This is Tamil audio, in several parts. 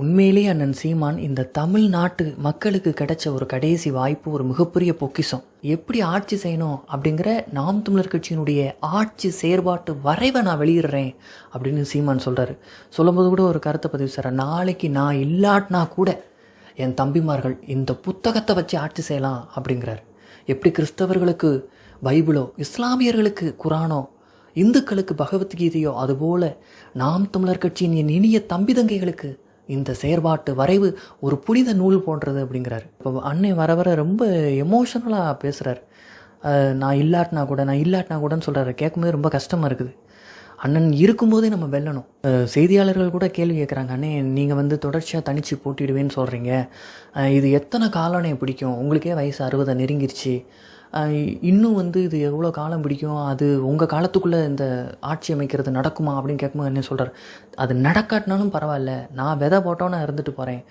உண்மையிலேயே அண்ணன் சீமான் இந்த தமிழ்நாட்டு மக்களுக்கு கிடைச்ச ஒரு கடைசி வாய்ப்பு ஒரு மிகப்பெரிய பொக்கிஷம். எப்படி ஆட்சி செய்யணும் அப்படிங்கிற நாம் தமிழர் கட்சியினுடைய ஆட்சி செயற்பாட்டு வரைவை நான் வெளியிடுறேன் அப்படின்னு சீமான் சொல்றாரு. சொல்லும்போது கூட ஒரு கருத்தை பதிவு சார் நாளைக்கு நான் இல்லாட்டினா கூட என் தம்பிமார்கள் இந்த புத்தகத்தை வச்சு ஆட்சி செய்யலாம் அப்படிங்கிறார். எப்படி கிறிஸ்தவர்களுக்கு பைபிளோ இஸ்லாமியர்களுக்கு குரானோ இந்துக்களுக்கு பகவத்கீதையோ அதுபோல நாம் தமிழர் கட்சியின் என் இனிய தம்பி தங்கைகளுக்கு இந்த செயற்பாட்டு வரைவு ஒரு புனித நூல் போன்றது அப்படிங்கிறாரு. இப்போ அன்னை வர வர ரொம்ப எமோஷனலாக பேசுகிறார் நான் இல்லாட்டினா கூட நான் இல்லாட்டினா கூடன்னு சொல்கிறாரு கேட்கும்போது ரொம்ப கஷ்டமாக இருக்குது. அண்ணன் இருக்கும்போதே நம்ம வெல்லணும். செய்தியாளர்கள் கூட கேள்வி கேட்குறாங்க. அண்ணே நீங்கள் வந்து தொடர்ச்சியாக தனிச்சு போட்டிடுவேன்னு சொல்கிறீங்க இது எத்தனை காலனை பிடிக்கும்? உங்களுக்கே வயசு அறுபதை நெருங்கிருச்சு. இன்னும் வந்து இது எவ்வளோ காலம் பிடிக்கும்? அது உங்கள் காலத்துக்குள்ளே இந்த ஆட்சி அமைக்கிறது நடக்குமா அப்படின்னு கேட்கும்போது என்ன சொல்கிறார் அது நடக்காட்டினாலும் பரவாயில்ல. நான் விதை போட்டோம் நான் இருந்துட்டு போகிறேன்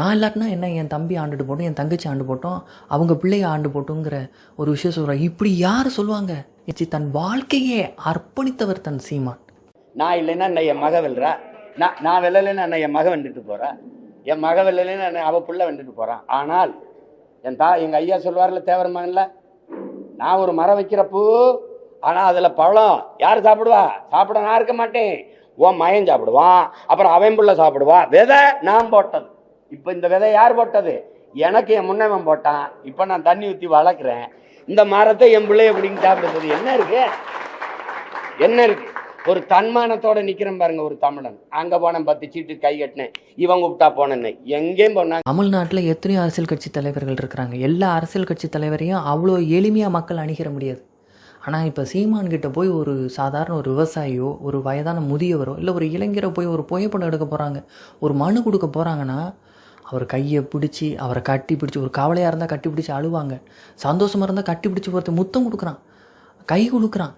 நான் இல்லாட்டினா என்ன? என் தம்பி ஆண்டுட்டு போட்டோம் என் தங்கச்சி ஆண்டு போட்டோம் அவங்க பிள்ளைய ஆண்டு போட்டோங்கிற ஒரு விஷயம் சொல்கிறார் இப்படி யார் சொல்லுவாங்க? தன் வாழ்க்கையே அர்ப்பணித்தவர் தன் சீமான். நான் இல்லைன்னா என்ன என் மக வெல்றா? நான் நான் வெல்லலைன்னா என்ன என் மக வந்துட்டு போகிறேன் என் மக வெல்லலைன்னா என்ன அவள் புள்ள வெண்டுட்டு போகிறான் ஆனால் என் தா எங்கள் ஐயா சொல்லுவார்ல தேவர நான் ஒரு மரம் வைக்கிறப்போ ஆனால் அதில் பழம். யார் சாப்பிடுவா? சாப்பிட நான் இருக்க மாட்டேன். உன் மயன் சாப்பிடுவான். அப்புறம் அவன் புள்ள சாப்பிடுவான் விதை நான் போட்டது. இப்போ இந்த விதை யார் போட்டது? எனக்கு என் முன்னவன் போட்டான். இப்போ நான் தண்ணி ஊற்றி வளர்க்குறேன். இந்த மரத்தை என் பிள்ளைய எப்படின்னு சாப்பிடுறது என்ன இருக்கு? என்ன இருக்கு? ஒரு தன்மானத்தோட நிக்கிறேன் பாருங்க ஒரு தமிழன். அங்க போனேன் பத்து சீட்டு கை கட்டினேன். இவன் கூப்பிட்டா போனேன்னு. எங்கேயும் போனாங்க தமிழ்நாட்டில் எத்தனையோ அரசியல் கட்சி தலைவர்கள் இருக்கிறாங்க. எல்லா அரசியல் கட்சி தலைவரையும் அவ்வளோ எளிமையாக மக்கள் அணுகிற முடியாது. ஆனால் இப்போ சீமான் கிட்ட போய் ஒரு சாதாரண ஒரு விவசாயியோ ஒரு வயதான முதியவரோ இல்லை ஒரு இளைஞரோ போய் ஒரு புகைப்படம் எடுக்க போகிறாங்க ஒரு மனு கொடுக்க போகிறாங்கன்னா அவர் கையை பிடிச்சி அவரை கட்டி பிடிச்சி ஒரு கவலையாக இருந்தால் கட்டி பிடிச்சி அழுவாங்க. சந்தோஷமாக இருந்தால் கட்டி பிடிச்சி ஒருத்தர் முத்தம் கொடுக்குறான். கை கொடுக்குறான்.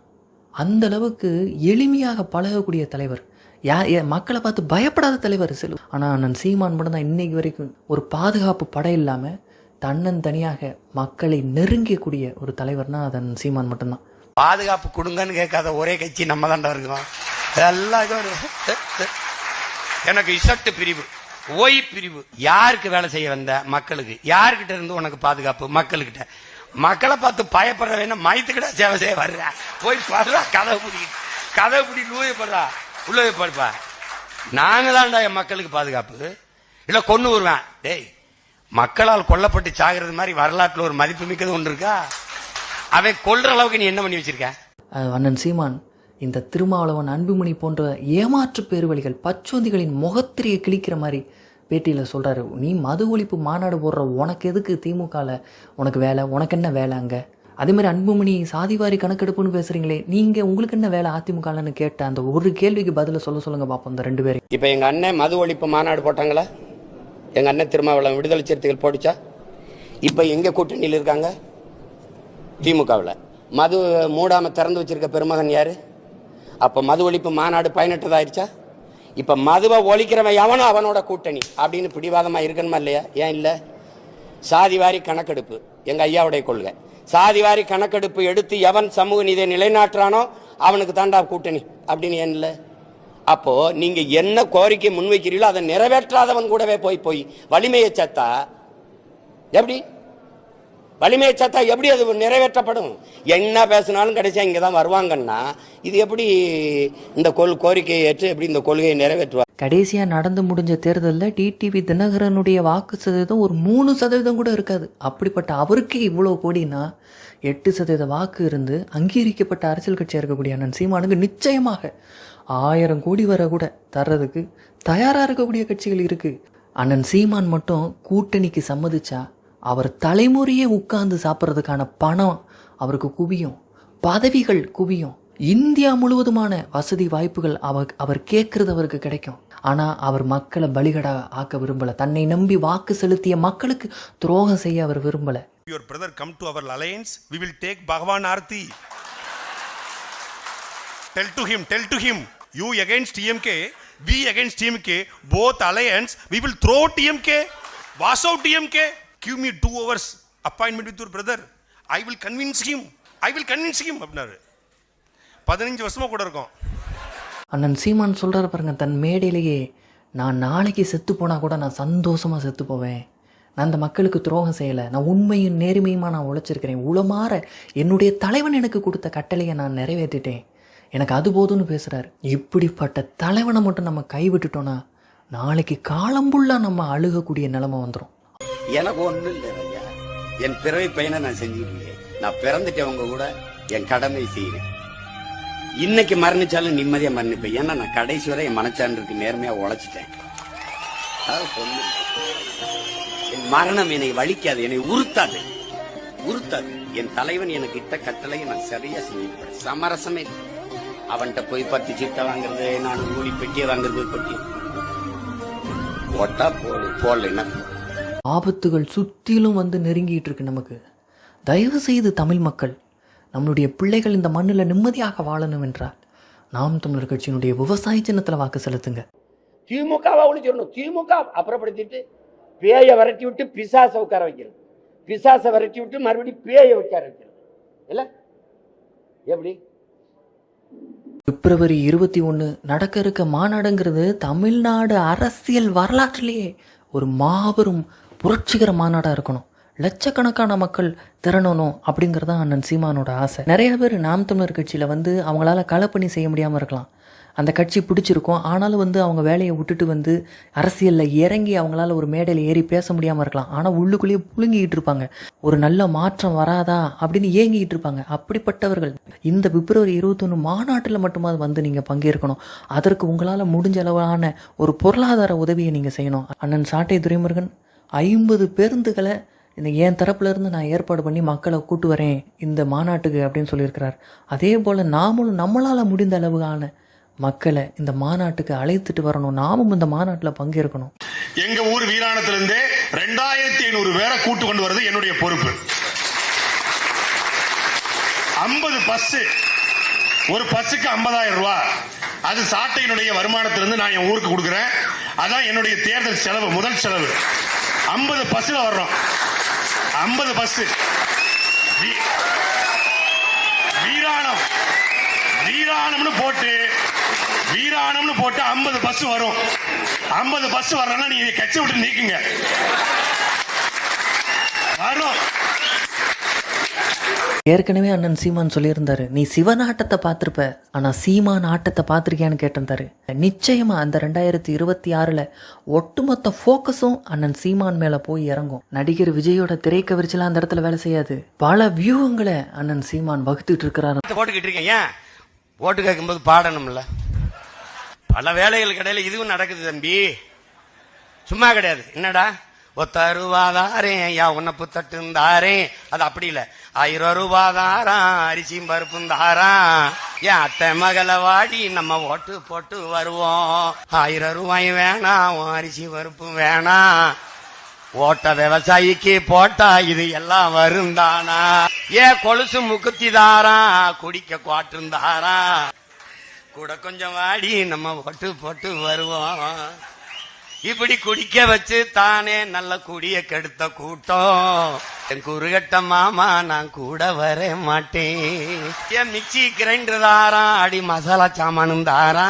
அந்த அளவுக்கு எளிமையாக பழகக்கூடிய தலைவர். யா மக்களை பார்த்து பயப்படாத தலைவர் செல்வ ஆனால் நான் சீமான் மட்டும் தான் இன்னைக்கு வரைக்கும் ஒரு பாதுகாப்பு படை இல்லாமல் தன்னன் தனியாக மக்களை நெருங்கக்கூடிய ஒரு தலைவர்னா அதன் சீமான் மட்டும்தான். பாதுகாப்பு கொடுங்கன்னு கேட்காத ஒரே கட்சி நம்ம தாண்டா இருக்கோம். எல்லாம் எனக்கு இசட்டு பிரிவு ஓய் பிரிவு. யாருக்கு வேலை செய்ய வந்த மக்களுக்கு? யாருக்கிட்ட இருந்து உனக்கு பாதுகாப்பு? மக்களுக்கிட்ட மக்களை பார்த்து பயப்படுற வேணா மயத்துக்கிட்ட சேவை செய்ய வர்ற? போய் படுறா கதவு பிடி கதவு பிடி லூய படுறா. உள்ள படுப்பா. நாங்க தான்டா என் மக்களுக்கு பாதுகாப்பு. இல்ல கொண்டு வருவேன் டேய் மக்களால் கொல்லப்பட்டு சாகிறது மாதிரி வரலாற்றுல ஒரு மதிப்பு மிக்கது ஒன்று இருக்கா? அவன் கொல்ற அளவுக்கு நீ என்ன பண்ணி வச்சிருக்க? அண்ணன் சீமான் இந்த திருமாவளவன் அன்புமணி போன்ற ஏமாற்று பேருவழிகள் பச்சோந்திகளின் முகத்திரையை கிழிக்கிற மாதிரி பேட்டியில் சொல்கிறாரு நீ மது ஒழிப்பு மாநாடு போடுற உனக்கு எதுக்கு திமுகவில் உனக்கு வேலை உனக்கு என்ன வேலை அங்கே? அதே மாதிரி அன்புமணி சாதிவாரி கணக்கெடுப்புன்னு பேசுகிறீங்களே நீங்கள் உங்களுக்கு என்ன வேலை அதிமுகலன்னு கேட்ட அந்த ஒரு கேள்விக்கு பதில் சொல்ல சொல்லுங்க பார்ப்போம் இந்த ரெண்டு பேரும் இப்ப எங்க அண்ணன் மது ஒழிப்பு மாநாடு போட்டாங்களா? எங்க அண்ணன் திருமாவளம் விடுதலை சிறுத்தைகள் போட்டுச்சா இப்ப எங்க கூட்டணியில் இருக்காங்க? திமுகவில். மது மூடாம திறந்து வச்சிருக்க பெருமகன் யாரு? அப்ப மது ஒழிப்பு மாநாடு பயனற்றதாயிருச்சா இப்ப மதுவை ஒழிக்கிறவன் எவனோ அவனோட கூட்டணி. அப்படின்னு பிடிவாதமா இருக்கணுமா இல்லையா? ஏன் இல்ல? சாதிவாரி கணக்கெடுப்பு எங்க ஐயாவுடைய கொள்கை. சாதிவாரி கணக்கெடுப்பு எடுத்து எவன் சமூக நீதியை நிலைநாட்டுறானோ அவனுக்கு தாண்டா கூட்டணி. அப்படின்னு ஏன் இல்லை? அப்போ நீங்க என்ன கோரிக்கை முன்வைக்கிறீங்களோ அதை நிறைவேற்றாதவன் கூடவே போய் போய் வலிமையை சத்தா எப்படி? வலிமையை சேர்த்தா எப்படி அது நிறைவேற்றப்படும்? என்ன பேசினாலும் கடைசியாக இங்கே தான் வருவாங்கன்னா இது எப்படி இந்த கொள் கோரிக்கையை ஏற்று எப்படி இந்த கொள்கையை நிறைவேற்றுவார்? கடைசியாக நடந்து முடிஞ்ச தேர்தலில் டிடிவி தினகரனுடைய வாக்கு சதவீதம் ஒரு மூணு சதவீதம் கூட இருக்காது. அப்படிப்பட்ட அவருக்கே இவ்வளோ கோடினா எட்டு சதவீத வாக்கு இருந்து அங்கீகரிக்கப்பட்ட அரசியல் கட்சியாக இருக்கக்கூடிய அண்ணன் சீமானுக்கு நிச்சயமாக ஆயிரம் கோடி வர கூட தர்றதுக்கு தயாராக இருக்கக்கூடிய கட்சிகள் இருக்குது அண்ணன் சீமான் மட்டும் கூட்டணிக்கு சம்மதிச்சா அவர் தலைமுறையே உட்கார்ந்து சாப்பிட்றதுக்கான பணம் அவருக்கு குவியும். பதவிகள் குவியும். இந்தியா முழுவதுமான வசதி வாய்ப்புகள் அவர் அவர் கேட்குறது அவருக்கு கிடைக்கும். ஆனால் அவர் மக்களை பலிகடா ஆக்க விரும்பலை. தன்னை நம்பி வாக்கு செலுத்திய மக்களுக்கு துரோகம் செய்ய அவர் விரும்பலை. Your brother come to our alliance we will take பகவான் Aarthi tell to him tell to him you against DMK we against DMK both alliance we will throw DMK wash out DMK give me two hours appointment with your brother I will convince him I will convince him அப்படின்னாரு. பதினஞ்சு வருஷமாக கூட இருக்கும். அண்ணன் சீமான் சொல்கிறார் பாருங்க தன் மேடையிலேயே நான் நாளைக்கு செத்து போனால் கூட நான் சந்தோஷமாக செத்து போவேன். நான் அந்த மக்களுக்கு துரோகம் செய்யலை. நான் உண்மையும் நேர்மையுமா நான் உழைச்சிருக்கிறேன். உளமாற என்னுடைய தலைவன் எனக்கு கொடுத்த கட்டளையை நான் நிறைவேற்றிட்டேன். எனக்கு அது போதும்னு பேசுகிறார் இப்படிப்பட்ட தலைவனை மட்டும் நம்ம கைவிட்டுட்டோன்னா நாளைக்கு காலம்புள்ளா நம்ம அழுகக்கூடிய நிலமை வந்துடும் எனக்கு ஒண்ணு இல்லை என் பிறவி பையனை நான் செஞ்சுட்டு நான் பிறந்துட்டவங்க கூட. என் கடமை செய்கிறேன் இன்னைக்கு மரணிச்சாலும் நிம்மதியா மரணிப்பேன். ஏன்னா நான் கடைசி வரை என் மனச்சான்றுக்கு நேர்மையா உழைச்சிட்டேன். அதாவது என் மரணம் என்னை வலிக்காது என்னை உறுத்தாது. உறுத்தாது. என் தலைவன் எனக்கு இட்ட கட்டளையை நான் சரியா செஞ்சுக்கிறேன் சமரசமே அவன்கிட்ட போய் பத்து சீட்டை வாங்குறது நான் கூலி பெட்டியை வாங்குறது பெட்டி. போட்டா போடு போடலைன்னா ஆபத்துகள் சுற்றிலும் வந்து நெருங்கிட்டு இருக்கு நமக்கு. தயவு செய்து தமிழ் மக்கள் நம்மளுடைய பிள்ளைகள் இந்த மண்ணில் நிம்மதியாக வாழணும் என்றால் நாம் தமிழர் கட்சியினுடைய விவசாய சின்னத்தில் வாக்கு செலுத்துங்க. திமுகவை ஒழிச்சிடணும். திமுக அப்புறப்படுத்திட்டு பேயை விரட்டி விட்டு பிசாசை உட்கார வைக்கிறது. பிசாசை விரட்டி விட்டு மறுபடியும் பேயை உட்கார வைக்கிறது. இல்ல? எப்படி? பிப்ரவரி இருபத்தி ஒன்று நடக்க இருக்க மாநாடுங்கிறது தமிழ்நாடு அரசியல் வரலாற்றிலேயே ஒரு மாபெரும் புரட்சிகர மாநாடாக இருக்கணும். லட்சக்கணக்கான மக்கள் திறனணும் அப்படிங்கிறது தான் அண்ணன் சீமானோட ஆசை. நிறைய பேர் நாம் தமிழர் கட்சியில் வந்து அவங்களால களப்பணி செய்ய முடியாமல் இருக்கலாம். அந்த கட்சி பிடிச்சிருக்கும். ஆனாலும் வந்து அவங்க வேலையை விட்டுட்டு வந்து அரசியலில் இறங்கி அவங்களால ஒரு மேடையில் ஏறி பேச முடியாமல் இருக்கலாம். ஆனால் உள்ளுக்குள்ளேயே புழுங்கிட்டு இருப்பாங்க. ஒரு நல்ல மாற்றம் வராதா அப்படின்னு ஏங்கிட்டு இருப்பாங்க. அப்படிப்பட்டவர்கள். இந்த பிப்ரவரி இருபத்தொன்று மாநாட்டில் மட்டுமாவது வந்து நீங்கள் பங்கேற்கணும். அதற்கு உங்களால் முடிஞ்ச அளவான ஒரு பொருளாதார உதவியை நீங்கள் செய்யணும். அண்ணன் சாட்டை துரைமுருகன் ஐம்பது பேருந்துகளை இந்த என் தரப்புலேருந்து நான் ஏற்பாடு பண்ணி மக்களை கூட்டு வரேன் இந்த மாநாட்டுக்கு அப்படின்னு சொல்லியிருக்கிறார். அதே போல் நாமளும் நம்மளால் முடிந்த அளவுக்கான மக்களை இந்த மாநாட்டுக்கு அழைத்துட்டு வரணும். நாமும் இந்த மாநாட்டில் பங்கேற்கணும். எங்க ஊர் வீராணத்திலிருந்தே ரெண்டாயிரத்தி ஐநூறு பேரை கூட்டு கொண்டு வர்றது என்னுடைய பொறுப்பு. ஐம்பது பஸ் ஒரு பஸ்ஸுக்கு ஐம்பதாயிரம் ரூபாய் அது சாட்டையினுடைய வருமானத்திலிருந்து நான் என் ஊருக்கு கொடுக்குறேன். அதான் என்னுடைய தேர்தல் செலவு முதல் செலவு. ஐம்பது பஸ்ல வர்றோம். ஐம்பது பஸ் வீராணம். வீராணம்னு போட்டு வீராணம்னு போட்டு ஐம்பது பஸ் வரும். ஐம்பது பஸ் வரலன்னா நீங்க கட்சி விட்டு நீக்குங்க. வரும் ஏற்கனவே அண்ணன் சீமான் சொல்லியிருந்தாரு நீ சிவன் ஆட்டத்தை பார்த்துருப்ப ஆனால் சீமான் ஆட்டத்தை பார்த்துருக்கியான்னு கேட்டிருந்தாரு. நிச்சயமா அந்த ரெண்டாயிரத்தி இருபத்தி ஆறில் ஒட்டுமொத்த ஃபோக்கஸும் அண்ணன் சீமான் மேலே போய் இறங்கும். நடிகர் விஜயோட திரைக்கவிரிச்சலாம் அந்த இடத்துல வேலை செய்யாது. பல வியூகங்களை அண்ணன் சீமான் வகுத்துட்டு இருக்கிறாரு. ஓட்டுக்கிட்டு இருக்கேன் ஏன்? ஓட்டு கேட்கும்போது பாடணும்ல. பல வேலைகளுக்கு இடையில இதுவும் நடக்குது தம்பி. சும்மா கிடையாது. என்னடா? ஒத்தருவாதாரே யா உன்னப்பு தட்டுந்தாரே அது அப்படி இல்ல. ஆயிரம் ரூபாதாரா அரிசியும் பருப்பும் தாரா ஏன் அத்தை மகளை வாடி நம்ம ஓட்டு போட்டு வருவோம். ஆயிரம் ரூபாய் வேணாம் உன் அரிசி பருப்பும் வேணாம். ஓட்ட விவசாயிக்கு போட்டா இது எல்லாம் வருந்தானா? ஏ கொலுசு முக்குத்தி தாரா குடிக்க குவாட்டிருந்தாரா கூட கொஞ்சம் வாடி நம்ம ஓட்டு போட்டு வருவோம். இப்படி குடிக்க வச்சு தானே நல்ல குடிய கெடுத்த கூட்டம். என் குறுகட்ட மாமா நான் கூட வர மாட்டேன். என் மிக்சி கிரைண்டர் தாரா அடி மசாலா சாமானும் தாரா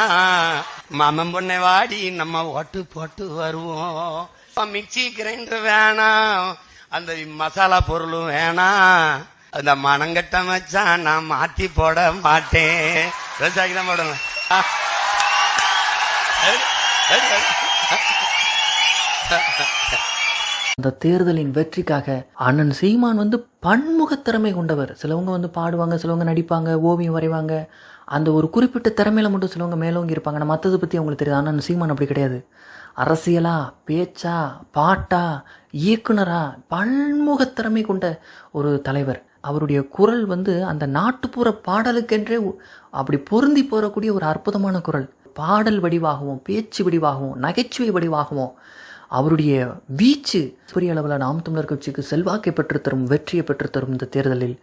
மாமன் பொண்ணை வாடி நம்ம ஓட்டு போட்டு வருவோம். மிக்சி கிரைண்டர் வேணாம் அந்த மசாலா பொருளும் வேணாம். அந்த மனங்கட்ட வச்சா நான் மாத்தி போட மாட்டேன். விவசாயிக்கு தான் போடணும். ஆ. அந்த தேர்தலின் வெற்றிக்காக அண்ணன் சீமான் வந்து பன்முக திறமை கொண்டவர். சிலவங்க வந்து பாடுவாங்க சிலவங்க நடிப்பாங்க ஓவியம் வரைவாங்க. அந்த ஒரு குறிப்பிட்ட திறமையில மட்டும் சிலவங்க மேலோங்கி இருப்பாங்க. ஆனால் மற்றதை பற்றி அவங்களுக்கு தெரியாது. அண்ணன் சீமான் அப்படி கிடையாது. அரசியலா பேச்சா பாட்டா இயக்குனரா பன்முக திறமை கொண்ட ஒரு தலைவர். அவருடைய குரல் வந்து அந்த நாட்டுப்புற பாடலுக்கென்றே அப்படி பொருந்தி போகக்கூடிய ஒரு அற்புதமான குரல். பாடல் வடிவாகவும் பேச்சு வடிவாகவும் நகைச்சுவை வடிவாகவும் அவருடைய வீச்சு பெரிய அளவில் நாம் தமிழர் கட்சிக்கு செல்வாக்கை பெற்றுத்தரும் வெற்றியை பெற்றுத்தரும் இந்த தேர்தலில்